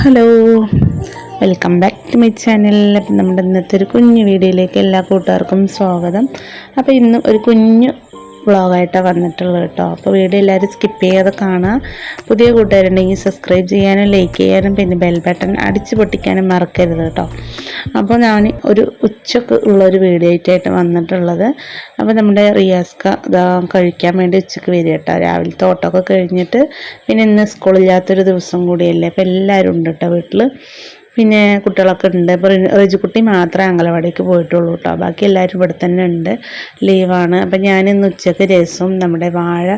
Hello welcome back to my channel. അപ്പം നമ്മുടെ ഇന്നത്തെ ഒരു കുഞ്ഞു വീഡിയോയിലേക്ക് എല്ലാ കൂട്ടുകാർക്കും സ്വാഗതം. അപ്പോൾ ഇന്നും ഒരു കുഞ്ഞു വ്ളോഗായിട്ടാണ് വന്നിട്ടുള്ളത് കേട്ടോ. അപ്പോൾ വീഡിയോ എല്ലാവരും സ്കിപ്പ് ചെയ്യാതെ കാണുക പുതിയ കൂട്ടുകാരുണ്ടെങ്കിൽ സബ്സ്ക്രൈബ് ചെയ്യാനും ലൈക്ക് ചെയ്യാനും പിന്നെ ബെൽ ബട്ടൺ അടിച്ചു പൊട്ടിക്കാനും മറക്കരുത് കേട്ടോ. അപ്പോൾ ഞാൻ ഒരു ഉച്ചയ്ക്ക് ഉള്ള ഒരു വീഡിയോ ആയിട്ടായിട്ട് വന്നിട്ടുള്ളത്. അപ്പോൾ നമ്മുടെ റിയാസ്ക കഴിക്കാൻ വേണ്ടി ഉച്ചയ്ക്ക് വരിക കേട്ടോ. രാവിലത്തെ ഓട്ടമൊക്കെ കഴിഞ്ഞിട്ട് പിന്നെ ഇന്ന് സ്കൂളില്ലാത്തൊരു ദിവസം കൂടിയല്ലേ. അപ്പോൾ എല്ലാവരും ഉണ്ട് കേട്ടോ വീട്ടിൽ പിന്നെ കുട്ടികളൊക്കെ ഉണ്ട്. ഇപ്പോൾ റിജുക്കുട്ടി മാത്രമേ അംഗനവാടിക്ക് പോയിട്ടുള്ളൂ കേട്ടോ ബാക്കി എല്ലാവരും ഇവിടെ തന്നെ ഉണ്ട്. ലീവാണ് അപ്പം ഞാൻ ഇന്ന് ഉച്ചയ്ക്ക് രസവും നമ്മുടെ വാഴ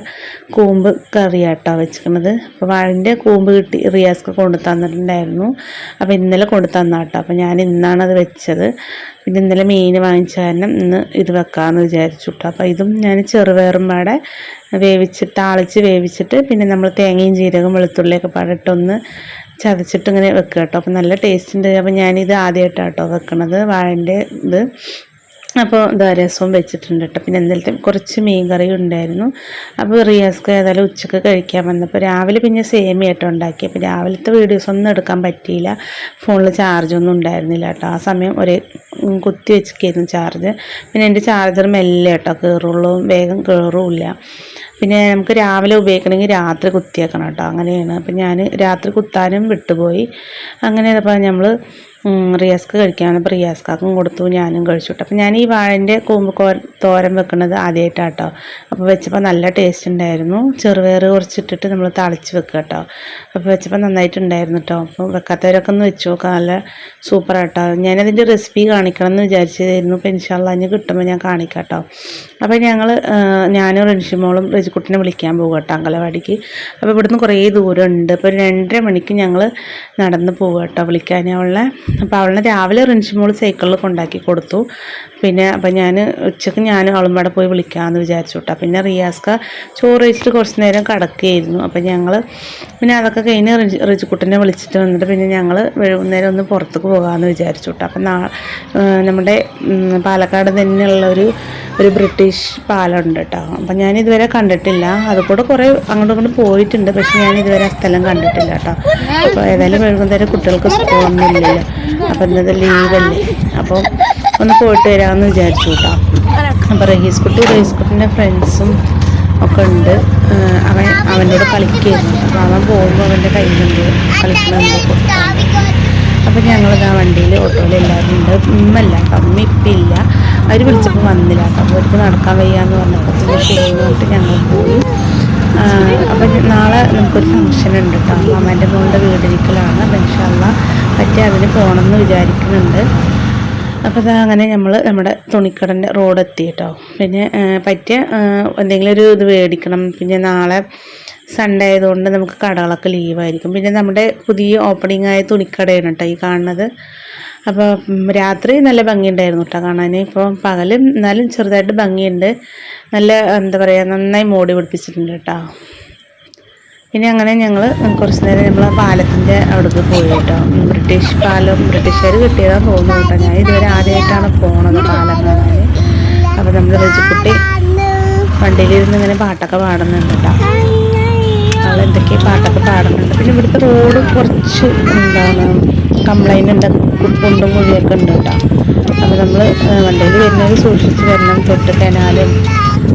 കൂമ്പ് കറിയാട്ടോ വെച്ചിരിക്കുന്നത്. അപ്പോൾ വാഴന്റെ കൂമ്പ് കിട്ടി. റിയാസ്ക്ക് കൊണ്ടു തന്നിട്ടുണ്ടായിരുന്നു. അപ്പോൾ ഇന്നലെ കൊണ്ടു തന്നാട്ടോ. അപ്പോൾ ഞാൻ ഇന്നാണ് അത് വെച്ചത്. പിന്നെ ഇന്നലെ മീൻ വാങ്ങിച്ച കാരണം ഇന്ന് ഇത് വെക്കാമെന്ന് വിചാരിച്ചു കേട്ടോ അപ്പോൾ ഇതും ഞാൻ ചെറുപയറും പാടെ വേവിച്ചിട്ട് ആളിച്ച് വേവിച്ചിട്ട് പിന്നെ നമ്മൾ തേങ്ങയും ജീരകം വെളുത്തുള്ളിയൊക്കെ പാടിട്ടൊന്ന് ചതച്ചിട്ട് ഇങ്ങനെ വെക്കുക കേട്ടോ. അപ്പോൾ നല്ല ടേസ്റ്റ് ഉണ്ട്. അപ്പോൾ ഞാനിത് ആദ്യമായിട്ടാണ് കേട്ടോ വെക്കണത് വാഴന്റെ ഇത്. അപ്പോൾ ഇതാ രസവും വെച്ചിട്ടുണ്ട് കേട്ടോ. പിന്നെ എന്തെങ്കിലും കുറച്ച് മീൻ കറി ഉണ്ടായിരുന്നു. അപ്പോൾ റിയാസ്ക്ക് ഏതായാലും ഉച്ചയ്ക്ക് കഴിക്കാൻ വന്നപ്പോൾ രാവിലെ പിന്നെ സേമി ആയിട്ട് ഉണ്ടാക്കി. അപ്പോൾ രാവിലത്തെ വീഡിയോസ് ഒന്നും എടുക്കാൻ പറ്റിയില്ല. ഫോണിൽ ചാർജൊന്നും ഉണ്ടായിരുന്നില്ല കേട്ടോ. ആ സമയം ഒരേ കുത്തി വെച്ചിരിക്കുന്നു ചാർജ് പിന്നെ എന്റെ ചാർജർ മെല്ലെ കേട്ടോ കയറുള്ളൂ വേഗം കയറുമില്ല പിന്നെ നമുക്ക് രാവിലെ ഉപയോഗിക്കണമെങ്കിൽ രാത്രി കുത്തിയേക്കണം കേട്ടോ. അങ്ങനെയാണ്. അപ്പം ഞാൻ രാത്രി കുത്താനും വിട്ടുപോയി. അങ്ങനെ അപ്പോൾ നമ്മൾ റിയാസ്ക്ക് കഴിക്കാൻ അപ്പോൾ റിയാസ്ക്കാക്കും കൊടുത്തു ഞാനും കഴിച്ചു കേട്ടോ അപ്പോൾ ഞാൻ ഈ വാഴന്റെ കൂമ്പ് തോരൻ വെക്കുന്നത് ആദ്യമായിട്ടാണ് കേട്ടോ അപ്പോൾ വെച്ചപ്പോൾ നല്ല ടേസ്റ്റ് ഉണ്ടായിരുന്നു. ചെറുപയർ കുറച്ചിട്ടിട്ട് നമ്മൾ തളിച്ച് വെക്കുക കേട്ടോ അപ്പോൾ വെച്ചപ്പോൾ നന്നായിട്ടുണ്ടായിരുന്നു കേട്ടോ അപ്പോൾ വെക്കാത്തവരൊക്കെ ഒന്ന് വെച്ച് നോക്കാം നല്ല സൂപ്പറാണ് കേട്ടോ ഞാനതിന്റെ റെസിപ്പി കാണിക്കണം എന്ന് വിചാരിച്ചതായിരുന്നു. അപ്പോൾ ഇൻഷാല്ല അതിന് കിട്ടുമ്പോൾ ഞാൻ കാണിക്കാം കേട്ടോ അപ്പോൾ ഞങ്ങൾ ഞാനും റിൻഷിമോളും റെജിക്കുട്ടിനെ വിളിക്കാൻ പോകും കേട്ടോ അങ്കലവാടിക്ക് അപ്പോൾ ഇവിടുന്ന് കുറേ ദൂരം ഉണ്ട് അപ്പോൾ രണ്ടര മണിക്ക് ഞങ്ങൾ നടന്ന് പോകുക കേട്ടോ വിളിക്കാനുള്ള അപ്പോൾ അവളെ രാവിലെ റിൻഷിമോൾ സൈക്കിളിൽ കൊണ്ടാക്കി കൊടുത്തു. പിന്നെ അപ്പം ഞാൻ ഉച്ചയ്ക്ക് ഞാൻ അവളും പോയി വിളിക്കാമെന്ന് വിചാരിച്ചു കേട്ടോ പിന്നെ റിയാസ്ക ചോറ് കഴിച്ചിട്ട് കുറച്ച് നേരം കിടക്കുകയായിരുന്നു അപ്പം ഞങ്ങൾ പിന്നെ അതൊക്കെ കഴിഞ്ഞ് റിജ് റിജുക്കുട്ടനെ വിളിച്ചിട്ട് വന്നിട്ട് പിന്നെ ഞങ്ങൾ വൈകുന്നേരം ഒന്ന് പുറത്തേക്ക് പോകാമെന്ന് വിചാരിച്ചു കേട്ടോ അപ്പം നാ നമ്മുടെ പാലക്കാട് തന്നെയുള്ള ഒരു ഒരു ബ്രിട്ടീഷ് പാലമുണ്ട് കേട്ടോ അപ്പം ഞാൻ ഇതുവരെ കണ്ടിട്ടില്ല. അതുകൂടെ കുറേ അങ്ങോട്ടും ഇങ്ങോട്ടും പോയിട്ടുണ്ട്. പക്ഷെ ഞാൻ ഇതുവരെ ആ സ്ഥലം കണ്ടിട്ടില്ല കേട്ടോ അപ്പോൾ ഏതായാലും വൈകുന്നേരം കുട്ടികൾക്ക് സ്കൂളൊന്നും ഇല്ലല്ലോ. അപ്പം ഇന്നത്തെ ലീവല്ലേ അപ്പോൾ ഒന്ന് പോയിട്ട് വരാമെന്ന് വിചാരിച്ചു കേട്ടോ. അപ്പോൾ റഹീസ് കുട്ടി റഹീസ് കുട്ടിന്റെ ഫ്രണ്ട്സും ഒക്കെ ഉണ്ട്. അവൻ അവന്റെ കൂടെ കളിക്കുകയായിരുന്നു. അപ്പോൾ അവൻ പോകുമ്പോൾ അവന്റെ കയ്യിലുണ്ട്. കളിക്കുന്നുണ്ട് അപ്പം ആ വണ്ടിയിൽ ഓട്ടോയിൽ എല്ലാവരും ഉണ്ട്. ഉമ്മല്ല അമ്മ ഇല്ല. അവർ വിളിച്ചപ്പോൾ വന്നില്ല അപ്പോൾ അവർക്ക് നടക്കാൻ വയ്യാന്ന് പറഞ്ഞപ്പോൾ പിന്നെ ഞങ്ങൾ പോയി. അപ്പം നാളെ നമുക്കൊരു ഫംഗ്ഷൻ ഉണ്ട് കേട്ടോ. അമ്മേന്റെ മോളുടെ വീടിരിക്കലാണ് പക്ഷേ അല്ല പറ്റി അതിന് പോകണമെന്ന് വിചാരിക്കുന്നുണ്ട്. അപ്പോൾ ഇതാ അങ്ങനെ നമ്മൾ നമ്മുടെ തുണിക്കടന്റെ എത്തി കേട്ടോ. പിന്നെ പറ്റിയ എന്തെങ്കിലും ഒരു ഇത് മേടിക്കണം. പിന്നെ നാളെ സൺഡേ ആയതുകൊണ്ട് നമുക്ക് കടകളൊക്കെ ലീവായിരിക്കും പിന്നെ നമ്മുടെ പുതിയ ഓപ്പണിംഗ് ആയ തുണിക്കടയാണ് കേട്ടോ ഈ കാണുന്നത്. അപ്പോൾ രാത്രി നല്ല ഭംഗിയുണ്ടായിരുന്നു കേട്ടോ കാണാൻ. ഇപ്പോൾ പകലും എന്നാലും ചെറുതായിട്ട് ഭംഗിയുണ്ട്. നല്ല എന്താ പറയുക നന്നായി മോടി പിടിപ്പിച്ചിട്ടുണ്ട് കേട്ടോ. പിന്നെ അങ്ങനെ ഞങ്ങൾ കുറച്ച് നേരം നമ്മൾ ആ പാലത്തിന്റെ അവിടേക്ക് പോയി കേട്ടോ. ബ്രിട്ടീഷ് പാലം ബ്രിട്ടീഷുകാർ കിട്ടിയതാന്ന് തോന്നുന്നു കേട്ടോ. ഞാൻ ഇതുവരെ ആദ്യമായിട്ടാണ് പോണത് പാലം കാണാൻ അപ്പോൾ നമ്മൾ രജിക്കുട്ടി വണ്ടിയിലിരുന്ന് ഇങ്ങനെ പാട്ടൊക്കെ പാടുന്നുണ്ട് കേട്ടോ. ആൾ പാട്ടൊക്കെ പാടുന്നുണ്ട്. പിന്നെ ഇവിടുത്തെ റോഡ് കുറച്ച് എന്താണ് കംപ്ലൈന്റ് ഉണ്ട് കുണ്ടും കുഴിയൊക്കെ ഉണ്ട് കേട്ടോ. അപ്പോൾ നമ്മൾ വണ്ടിയിൽ വരുന്നത് സൂക്ഷിച്ച് വരണം. തൊട്ട് കനാലും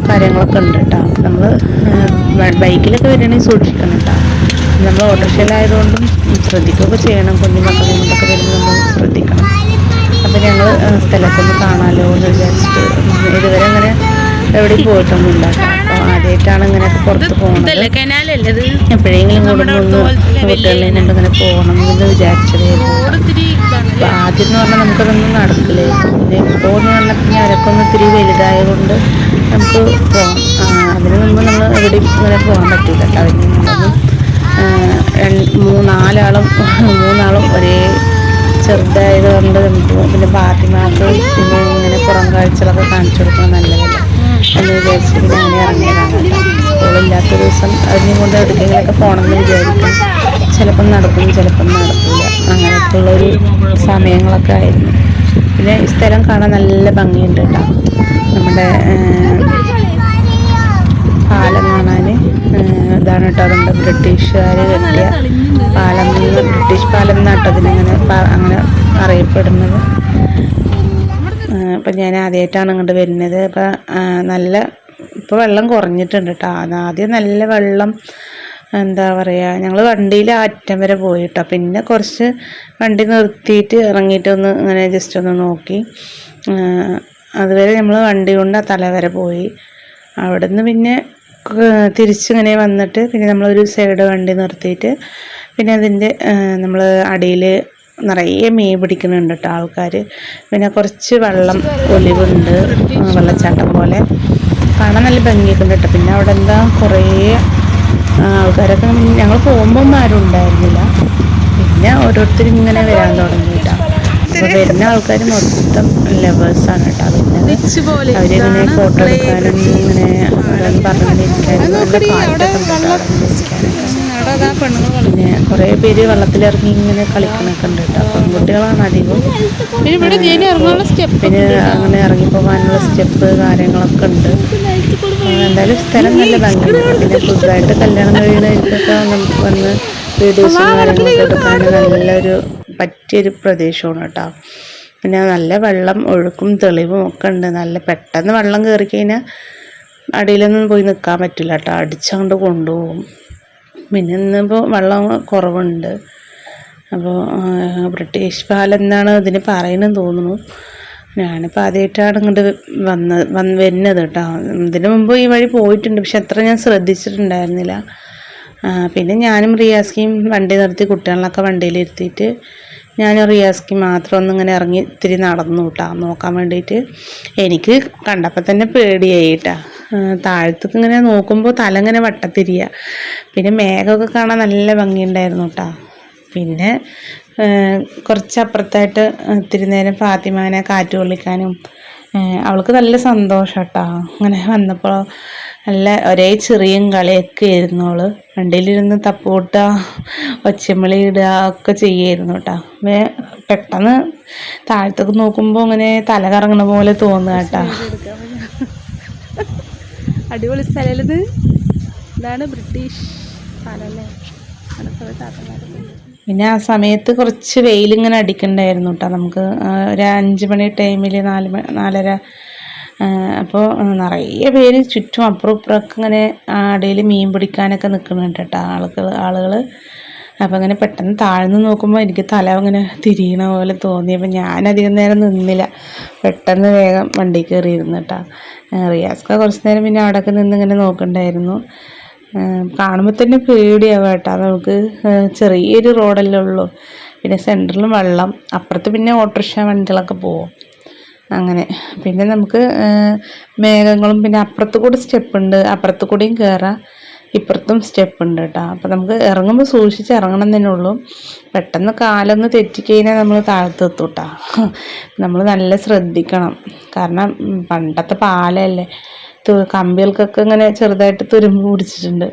കാര്യങ്ങളൊക്കെ ഉണ്ട് കേട്ടോ. നമ്മൾ ബൈക്കിലൊക്കെ വരികയാണെങ്കിൽ സൂക്ഷിക്കണം കേട്ടോ. നമ്മൾ ഓട്ടോറിക്ഷയിലായതുകൊണ്ടും ശ്രദ്ധിക്കുകയൊക്കെ ചെയ്യണം. കുഞ്ഞു മക്കളെ കൊണ്ടൊക്കെ വരുമ്പോൾ നമ്മൾ ശ്രദ്ധിക്കണം. അപ്പോൾ ഞങ്ങൾ സ്ഥലത്തൊന്ന് കാണാമല്ലോ എന്ന് വിചാരിച്ചിട്ട് ഇതുവരെ അങ്ങനെ എവിടെയും പോയിട്ടൊന്നും കേട്ടോ. അപ്പോൾ ഇങ്ങനെ പുറത്ത് പോകുന്നത് എപ്പോഴെങ്കിലും കൂടെ ഒന്ന് വീട്ടുകളിൽ ഇങ്ങനെ പോകണം എന്ന് വിചാരിച്ചതായിരുന്നു അപ്പോൾ ആദ്യം എന്ന് പറഞ്ഞാൽ നമുക്കതൊന്നും നടക്കില്ലായിരുന്നു പിന്നെ ഇപ്പോൾ എന്ന് പറഞ്ഞാൽ പിന്നെ അവരൊക്കെ ഒന്ന് ഇത്തിരി വലുതായതുകൊണ്ട് നമുക്ക് പോകാം അതിന് മുമ്പ് നമ്മൾ എവിടെയും ഇങ്ങനെ പോകാൻ പറ്റില്ല കേട്ടോ. അതിന് മുമ്പൊന്നും മൂന്നാലാളും മൂന്നാളും ഒരേ ചെറുതായത് കൊണ്ട് നമുക്ക് പിന്നെ പാത്തിമാർക്ക് പിന്നെ ഇങ്ങനെ പുറം കാഴ്ചകളൊക്കെ കാണിച്ചു കൊടുക്കണം നല്ലതല്ല? ഇറങ്ങിയതാണ് സ്കൂളില്ലാത്ത ദിവസം അതിനെ കൊണ്ട് എവിടേക്കെങ്കിലൊക്കെ പോകണമെന്ന് വിചാരിക്കും ചിലപ്പം നടക്കും ചിലപ്പം നടക്കില്ല അങ്ങനത്തെ ഉള്ളൊരു സമയങ്ങളൊക്കെ ആയിരുന്നു പിന്നെ ഈ സ്ഥലം കാണാൻ നല്ല ഭംഗിയുണ്ട് കേട്ടോ നമ്മുടെ പാലം കാണാൻ ഇതാണ് കേട്ടോ അതുകൊണ്ട് ബ്രിട്ടീഷുകാർ കെട്ടിയ പാലം ബ്രിട്ടീഷ് പാലം എന്നാട്ടോ അതിനങ്ങനെ അങ്ങനെ അറിയപ്പെടുന്നത് അപ്പം ഞാൻ ആദ്യമായിട്ടാണ് ഇങ്ങോട്ട് വരുന്നത്. അപ്പം നല്ല ഇപ്പോൾ വെള്ളം കുറഞ്ഞിട്ടുണ്ട് കേട്ടോ ആദ്യം നല്ല വെള്ളം എന്താ പറയുക ഞങ്ങൾ വണ്ടിയിൽ അറ്റം വരെ പോയി കേട്ടോ പിന്നെ കുറച്ച് വണ്ടി നിർത്തിയിട്ട് ഇറങ്ങിയിട്ടൊന്ന് ഇങ്ങനെ ജസ്റ്റ് ഒന്ന് നോക്കി. അതുവരെ നമ്മൾ വണ്ടി കൊണ്ട് ആ തല വരെ പോയി. അവിടുന്ന് പിന്നെ തിരിച്ചിങ്ങനെ വന്നിട്ട് പിന്നെ നമ്മളൊരു സൈഡ് വണ്ടി നിർത്തിയിട്ട് പിന്നെ അതിന്റെ നമ്മൾ അടിയിൽ നിറയെ മീൻ പിടിക്കുന്നുണ്ട് കേട്ടോ ആൾക്കാർ പിന്നെ കുറച്ച് വെള്ളം ഒലിവുണ്ട് വെള്ളച്ചാട്ടം പോലെ. കാണാൻ നല്ല ഭംഗിയൊക്കെ ഉണ്ട് കേട്ടോ പിന്നെ അവിടെ എന്താ കുറേ ആൾക്കാരൊക്കെ ഞങ്ങൾ പോകുമ്പോൾ ആരും ഉണ്ടായിരുന്നില്ല. പിന്നെ ഓരോരുത്തരും ഇങ്ങനെ വരാൻ തുടങ്ങി. അപ്പോൾ വരുന്ന ആൾക്കാർ മൊത്തം ലവേഴ്സാണ് കേട്ടോ പിന്നെ അവരിങ്ങനെ ഫോട്ടോ എടുക്കാനും ഇങ്ങനെ ഓരോന്ന് പാട്ടൊക്കെ പിന്നെ കുറേ പേര് വെള്ളത്തിലിറങ്ങി ഇങ്ങനെ കളിക്കണൊക്കെ ഉണ്ട് കേട്ടോ പെൺകുട്ടികളാണ് അധികം പിന്നെ അങ്ങനെ ഇറങ്ങി പോകാനുള്ള സ്റ്റെപ്പ് കാര്യങ്ങളൊക്കെ ഉണ്ട്. എന്തായാലും സ്ഥലം നല്ല ഭംഗിയാണ്. പിന്നെ പുതുതായിട്ട് കല്യാണം കഴിയുന്നവർക്കൊക്കെ നമുക്ക് വന്ന് വീഡിയോസും കാര്യങ്ങളൊക്കെ എടുക്കാൻ നല്ലൊരു പറ്റിയൊരു പ്രദേശമാണ് കേട്ടോ. പിന്നെ നല്ല വെള്ളം ഒഴുക്കും തെളിവും ഒക്കെ ഉണ്ട്. നല്ല പെട്ടെന്ന് വെള്ളം കയറി കഴിഞ്ഞാൽ അടിയിലൊന്നും പോയി നിൽക്കാൻ പറ്റില്ല കേട്ടോ. അടിച്ചങ്ങോട്ട് കൊണ്ടുപോകും. പിന്നെ ഇന്നിപ്പോൾ വെള്ളം കുറവുണ്ട്. അപ്പോൾ ബ്രിട്ടീഷ് പാലം എന്നാണ് ഇതിന് പറയുന്നത് തോന്നുന്നു. ഞാനിപ്പോൾ ആദ്യമായിട്ടാണ് ഇങ്ങോട്ട് വന്നത് വന്ന് വരുന്നത് കേട്ടോ. ഇതിനു മുമ്പ് ഈ വഴി പോയിട്ടുണ്ട്. പക്ഷെ അത്ര ഞാൻ ശ്രദ്ധിച്ചിട്ടുണ്ടായിരുന്നില്ല. പിന്നെ ഞാനും റിയാസ്കിയും വണ്ടി നിർത്തി കുട്ടികളൊക്കെ വണ്ടിയിലിരുത്തിയിട്ട് ഞാൻ റിയാസ്കി മാത്രം ഒന്ന് ഇങ്ങനെ ഇറങ്ങി ഇത്തിരി നടന്നു കേട്ടോ. നോക്കാൻ വേണ്ടിയിട്ട് എനിക്ക് കണ്ടപ്പോൾ തന്നെ പേടിയായി കേട്ടാ. താഴത്തേക്ക് ഇങ്ങനെ നോക്കുമ്പോൾ തല ഇങ്ങനെ വട്ടത്തിരിയ. പിന്നെ മേഘമൊക്കെ കാണാൻ നല്ല ഭംഗിയുണ്ടായിരുന്നു കേട്ടോ. പിന്നെ കുറച്ച് അപ്പുറത്തായിട്ട് ഇത്തിരി നേരം ഫാത്തിമാനെ കാറ്റ് കൊള്ളിക്കാനും അവൾക്ക് നല്ല സന്തോഷം കേട്ടോ. അങ്ങനെ വന്നപ്പോൾ നല്ല ഒരേ ചെറിയും കളിയൊക്കെ ആയിരുന്നു അവൾ. വണ്ടിയിലിരുന്ന് തപ്പൂട്ടുക ഒച്ചമളി ഇടുക ഒക്കെ ചെയ്യായിരുന്നു കേട്ടോ. വേ പെട്ടെന്ന് താഴത്തേക്ക് നോക്കുമ്പോൾ ഇങ്ങനെ തല കറങ്ങണ പോലെ തോന്നുക കേട്ടോ. അടിപൊളി സ്ഥലത് ഇതാണ് ബ്രിട്ടീഷ്. പിന്നെ ആ സമയത്ത് കുറച്ച് വെയിലിങ്ങനെ അടിക്കണ്ടായിരുന്നു കേട്ടോ നമുക്ക്. ഒരു അഞ്ച് മണി ടൈമിൽ നാല് നാലര അപ്പോൾ നിറയെ പേര് ചുറ്റും അപ്പുറം ഇപ്പുറമൊക്കെ ഇങ്ങനെ അടിയിൽ മീൻ പിടിക്കാനൊക്കെ നിൽക്കുന്നുണ്ട് കേട്ടോ ആളുകൾ ആളുകൾ അപ്പോൾ അങ്ങനെ പെട്ടെന്ന് താഴ്ന്നു നോക്കുമ്പോൾ എനിക്ക് തല അങ്ങനെ തിരിയണ പോലെ തോന്നി. അപ്പോൾ ഞാൻ നേരം നിന്നില്ല. പെട്ടെന്ന് വേഗം വണ്ടി കയറിയിരുന്നു കേട്ടോ. റിയാസ്ക കുറച്ച് നേരം പിന്നെ അവിടെയൊക്കെ നിന്ന് ഇങ്ങനെ നോക്കണ്ടായിരുന്നു. കാണുമ്പോൾ തന്നെ പേടിയാവും കേട്ടോ. നമുക്ക് ചെറിയൊരു റോഡല്ലേ ഉള്ളൂ. പിന്നെ സെന്ററിലും വെള്ളം അപ്പുറത്ത് പിന്നെ ഓട്ടോറിക്ഷ വണ്ടികളൊക്കെ പോകും അങ്ങനെ. പിന്നെ നമുക്ക് മേഘങ്ങളും പിന്നെ അപ്പുറത്ത് കൂടി സ്റ്റെപ്പ് ഉണ്ട് അപ്പുറത്ത് കൂടിയും കയറാം ഇപ്പുറത്തും സ്റ്റെപ്പ് ഉണ്ട് കേട്ടോ. അപ്പം നമുക്ക് ഇറങ്ങുമ്പോൾ സൂക്ഷിച്ച് ഇറങ്ങണം തന്നെ ഉള്ളൂ. പെട്ടെന്ന് കാലൊന്ന് തെറ്റിക്കഴിഞ്ഞാൽ നമ്മൾ താഴത്ത് എത്തും നമ്മൾ നല്ല ശ്രദ്ധിക്കണം. കാരണം പണ്ടത്തെ പാലല്ലേ കമ്പികൾക്കൊക്കെ ഇങ്ങനെ ചെറുതായിട്ട് തുരുമ്പ് പിടിച്ചിട്ടുണ്ട്.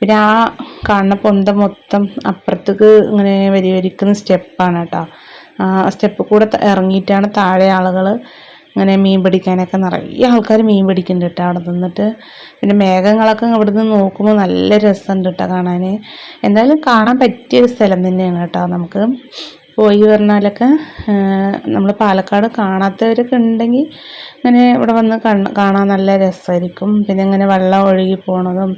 പിന്നെ ആ കാണുന്ന പൊന്ത മൊത്തം അപ്പുറത്തേക്ക് ഇങ്ങനെ വരി വരിക്കുന്ന സ്റ്റെപ്പാണ് കേട്ടോ. സ്റ്റെപ്പ് കൂടെ ഇറങ്ങിയിട്ടാണ് താഴെ ആളുകൾ ഇങ്ങനെ മീൻ പിടിക്കാനൊക്കെ നിറയെ ആൾക്കാർ മീൻ പിടിക്കുന്നുണ്ട് കേട്ടോ അവിടെ നിന്നിട്ട്. പിന്നെ മേഘങ്ങളൊക്കെ ഇവിടെ നിന്ന് നോക്കുമ്പോൾ നല്ല രസമുണ്ട് കേട്ടോ കാണാൻ എന്തായാലും കാണാൻ പറ്റിയൊരു സ്ഥലം തന്നെയാണ് കേട്ടോ നമുക്ക്. പോയി പറഞ്ഞാലൊക്കെ നമ്മൾ പാലക്കാട് കാണാത്തവരൊക്കെ ഉണ്ടെങ്കിൽ ഇങ്ങനെ ഇവിടെ വന്ന് കാണാൻ നല്ല രസമായിരിക്കും പിന്നെ ഇങ്ങനെ വെള്ളം ഒഴുകി പോണതും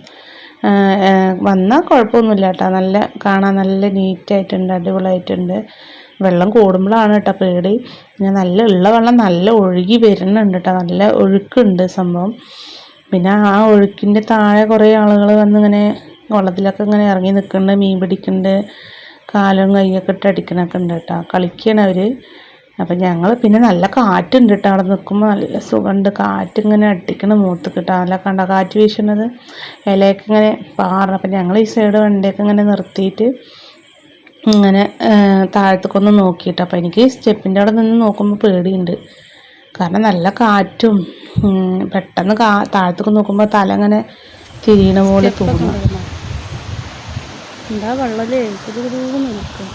വന്നാൽ കുഴപ്പമൊന്നുമില്ല കേട്ടോ നല്ല കാണാൻ നല്ല നീറ്റായിട്ടുണ്ട് അടിപൊളിയായിട്ടുണ്ട്. വെള്ളം കൂടുമ്പോഴാണ് കേട്ടോ പേടി. പിന്നെ നല്ല ഉള്ള വെള്ളം നല്ല ഒഴുകി വരുന്നുണ്ട് കേട്ടോ. നല്ല ഒഴുക്കുണ്ട് സംഭവം. പിന്നെ ആ ഒഴുക്കിന്റെ താഴെ കുറേ ആളുകൾ വന്നിങ്ങനെ വെള്ളത്തിലൊക്കെ ഇങ്ങനെ ഇറങ്ങി നിൽക്കുന്നുണ്ട് മീൻ പിടിക്കുന്നുണ്ട് കാലും കൈയൊക്കെ ഇട്ട് അടിക്കണൊക്കെ ഉണ്ട് കേട്ടോ. കളിക്കുകയാണ് അവർ അപ്പം ഞങ്ങൾ പിന്നെ നല്ല കാറ്റുണ്ട് കേട്ടോ. അവിടെ നിൽക്കുമ്പോൾ നല്ല സുഖമുണ്ട്. കാറ്റ് ഇങ്ങനെ അടിക്കണം മൂത്ത് കിട്ടാം നല്ല കണ്ട? കാറ്റ് വീശുന്നത് ഇലയൊക്കെ ഇങ്ങനെ പാറണം അപ്പം ഞങ്ങൾ ഈ സൈഡ് വണ്ടിയൊക്കെ ഇങ്ങനെ നിർത്തിയിട്ട് ഇങ്ങനെ താഴത്തേക്കൊന്ന് നോക്കിയിട്ട്. അപ്പോൾ എനിക്ക് സ്റ്റെപ്പിന്റെ അവിടെ നിന്ന് നോക്കുമ്പോൾ പേടിയുണ്ട്. കാരണം നല്ല കാറ്റും പെട്ടെന്ന് കാ താഴത്തേക്ക് നോക്കുമ്പോൾ തല അങ്ങനെ തിരിയണ പോലെ തോന്നുന്നു. എന്താ നിൽക്കും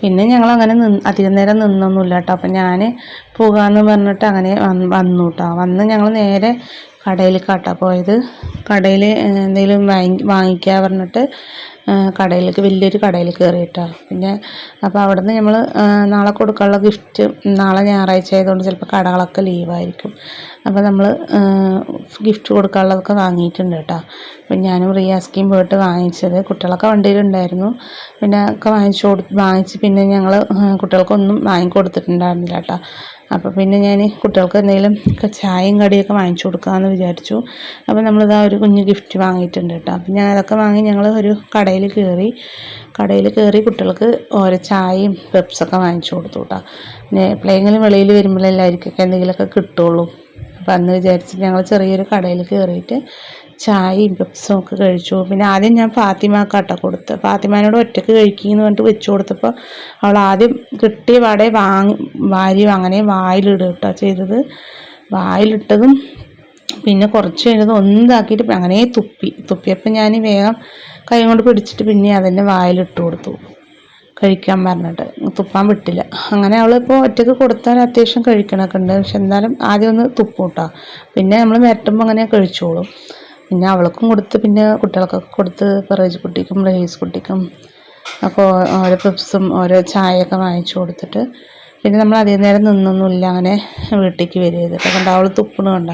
പിന്നെ ഞങ്ങൾ അങ്ങനെ നിന്ന് അധികം നേരം നിന്നൊന്നുമില്ല കേട്ടോ അപ്പം ഞാൻ പോകാമെന്ന് പറഞ്ഞിട്ട് അങ്ങനെ വന്നു കേട്ടോ വന്ന് ഞങ്ങൾ നേരെ കടയിലേക്കാട്ടോ പോയത്. കടയിൽ എന്തെങ്കിലും വാങ്ങി വാങ്ങിക്കാൻ പറഞ്ഞിട്ട് കടയിലേക്ക് വലിയൊരു കടയിൽ കയറിയിട്ടാണ് പിന്നെ അപ്പോൾ അവിടെ നിന്ന് നമ്മൾ നാളെ കൊടുക്കാനുള്ള ഗിഫ്റ്റ് നാളെ ഞായറാഴ്ച ആയതുകൊണ്ട് ചിലപ്പോൾ കടകളൊക്കെ ലീവായിരിക്കും അപ്പോൾ നമ്മൾ ഗിഫ്റ്റ് കൊടുക്കാനുള്ളതൊക്കെ വാങ്ങിയിട്ടുണ്ട് കേട്ടോ. അപ്പം ഞാനും റിയാസ്കിയും പോയിട്ട് വാങ്ങിച്ചത്. കുട്ടികളൊക്കെ വണ്ടിയിലുണ്ടായിരുന്നു. പിന്നെ ഒക്കെ വാങ്ങിച്ചു കൊടു വാങ്ങിച്ച് പിന്നെ ഞങ്ങൾ കുട്ടികൾക്കൊന്നും വാങ്ങിക്കൊടുത്തിട്ടുണ്ടായിരുന്നില്ല കേട്ടോ. അപ്പോൾ പിന്നെ ഞാൻ കുട്ടികൾക്ക് എന്തെങ്കിലും ചായയും കടിയൊക്കെ വാങ്ങിച്ചു കൊടുക്കാമെന്ന് വിചാരിച്ചു. അപ്പോൾ നമ്മളിതാ ഒരു കുഞ്ഞ് ഗിഫ്റ്റ് വാങ്ങിയിട്ടുണ്ട് കേട്ടോ. അപ്പം ഞാൻ അതൊക്കെ വാങ്ങി ഞങ്ങൾ ഒരു കടയിൽ കയറി കടയിൽ കയറി കുട്ടികൾക്ക് ഓരോ ചായയും പെപ്സൊക്കെ വാങ്ങിച്ചു കൊടുത്തു കേട്ടോ പിന്നെ എപ്പോഴെങ്കിലും വെളിയിൽ വരുമ്പോഴെല്ലാവർക്കൊക്കെ എന്തെങ്കിലുമൊക്കെ കിട്ടുള്ളൂ. അപ്പം അന്ന് വിചാരിച്ചിട്ട് ഞങ്ങൾ ചെറിയൊരു കടയിൽ കയറിയിട്ട് ചായയും പെപ്സും ഒക്കെ കഴിച്ചു. പിന്നെ ആദ്യം ഞാൻ ഫാത്തിമാക്കാട്ടോ കൊടുത്ത്. ഫാത്തിമാനോട് ഒറ്റയ്ക്ക് കഴിക്കുന്നു പറഞ്ഞിട്ട് വെച്ചു കൊടുത്തപ്പോൾ അവൾ ആദ്യം കിട്ടിയ പാടെ വാങ്ങി വാരി അങ്ങനെ വായിലിടുക കേട്ടോ ചെയ്തത്. വായിലിട്ടതും പിന്നെ കുറച്ച് കഴിഞ്ഞത് ഒന്നാക്കിയിട്ട് അങ്ങനെ തുപ്പി. തുപ്പിയപ്പോൾ ഞാൻ വേഗം കൈ കൊണ്ട് പിടിച്ചിട്ട് പിന്നെ അതിന്റെ വായിലിട്ട് കൊടുത്തു. കഴിക്കാൻ പറഞ്ഞിട്ട്. തുപ്പാൻ വിട്ടില്ല. അങ്ങനെ അവളിപ്പോൾ ഒറ്റയ്ക്ക് കൊടുത്താൽ അത്യാവശ്യം കഴിക്കണമൊക്കെ ഉണ്ട്. പക്ഷെ എന്തായാലും ആദ്യം ഒന്ന് തുപ്പും കേട്ടോ. പിന്നെ നമ്മൾ വരട്ടുമ്പോൾ അങ്ങനെ കഴിച്ചോളും. പിന്നെ അവൾക്കും കൊടുത്ത് പിന്നെ കുട്ടികൾക്കൊക്കെ കൊടുത്ത് പെറേജ് കുട്ടിക്കും റഹീസ് കുട്ടിക്കും അപ്പോൾ ഓരോ പിപ്സും ഓരോ ചായയൊക്കെ വാങ്ങിച്ചു കൊടുത്തിട്ട് പിന്നെ നമ്മൾ അധികം നേരം നിന്നൊന്നുമില്ല. അങ്ങനെ വീട്ടിലേക്ക് വരിക ചെയ്തിട്ട് കണ്ട അവൾ തുപ്പണ കണ്ട?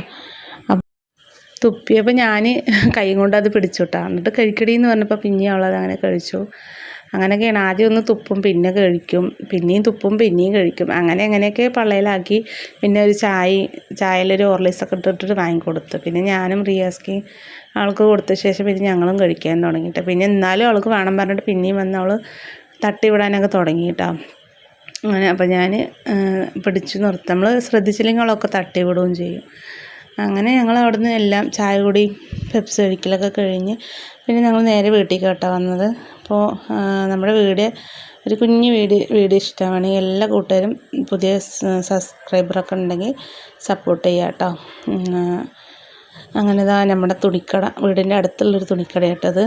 തുപ്പിയപ്പോൾ ഞാൻ കൈ കൊണ്ട് അത് പിടിച്ചു കേട്ടോ എന്നിട്ട് കഴിക്കടി എന്ന് പറഞ്ഞപ്പോൾ പിന്നെയും അവളത് അങ്ങനെ കഴിച്ചു. അങ്ങനെയൊക്കെയാണ്. ആദ്യം ഒന്ന് തുപ്പും പിന്നെ കഴിക്കും. പിന്നെയും തുപ്പും പിന്നെയും കഴിക്കും. അങ്ങനെ അങ്ങനെയൊക്കെ പള്ളയിലാക്കി പിന്നെ ഒരു ചായ ചായയിലൊരു ഓർലീസൊക്കെ ഇട്ടിട്ട് വാങ്ങിക്കൊടുത്തു. പിന്നെ ഞാനും റിയാസ്ക്ക് അവൾക്ക് കൊടുത്ത ശേഷം പിന്നെ ഞങ്ങളും കഴിക്കാൻ തുടങ്ങിയിട്ട്. പിന്നെ എന്നാലും അവൾക്ക് വേണം പറഞ്ഞിട്ട് പിന്നെയും വന്ന് അവൾ തട്ടി വിടാനൊക്കെ തുടങ്ങി കേട്ടോ അങ്ങനെ അപ്പോൾ ഞാൻ പിടിച്ചു നിർത്തും. നമ്മൾ ശ്രദ്ധിച്ചില്ലെങ്കിൽ അവളൊക്കെ തട്ടി വിടുകയും ചെയ്യും. അങ്ങനെ ഞങ്ങൾ അവിടുന്ന് എല്ലാം ചായ കൂടി പെപ്സി കഴിക്കലൊക്കെ കഴിഞ്ഞ് പിന്നെ ഞങ്ങൾ നേരെ വീട്ടിൽ കേട്ടോ വന്നത്. അപ്പോൾ നമ്മുടെ വീട് ഒരു കുഞ്ഞു വീട് വീട് ഇഷ്ടമാണെങ്കിൽ എല്ലാ കൂട്ടുകാരും പുതിയ സബ്സ്ക്രൈബറൊക്കെ ഉണ്ടെങ്കിൽ സപ്പോർട്ട് ചെയ്യാം കേട്ടോ. അങ്ങനെ ഇതാ നമ്മുടെ തുണിക്കട വീടിന്റെ അടുത്തുള്ളൊരു തുണിക്കട കേട്ടത്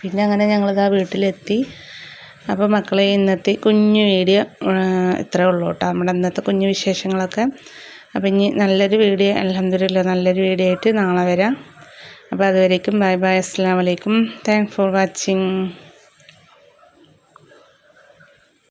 പിന്നെ അങ്ങനെ ഞങ്ങളിതാ വീട്ടിലെത്തി. അപ്പോൾ മക്കളെ ഇന്നത്തെ കുഞ്ഞു വീഡിയോ ഇത്രേ ഉള്ളൂ കേട്ടോ. നമ്മുടെ ഇന്നത്തെ കുഞ്ഞു വിശേഷങ്ങളൊക്കെ. അപ്പോൾ ഇനി നല്ലൊരു വീഡിയോ അലഹമ്മദില്ല നല്ലൊരു വീഡിയോ ആയിട്ട് നാളെ വരാം. അപ്പോൾ അതുവരേക്കും ബൈ ബൈ അസ്സാം വലൈക്കും താങ്ക്സ് ഫോർ വാച്ചിങ്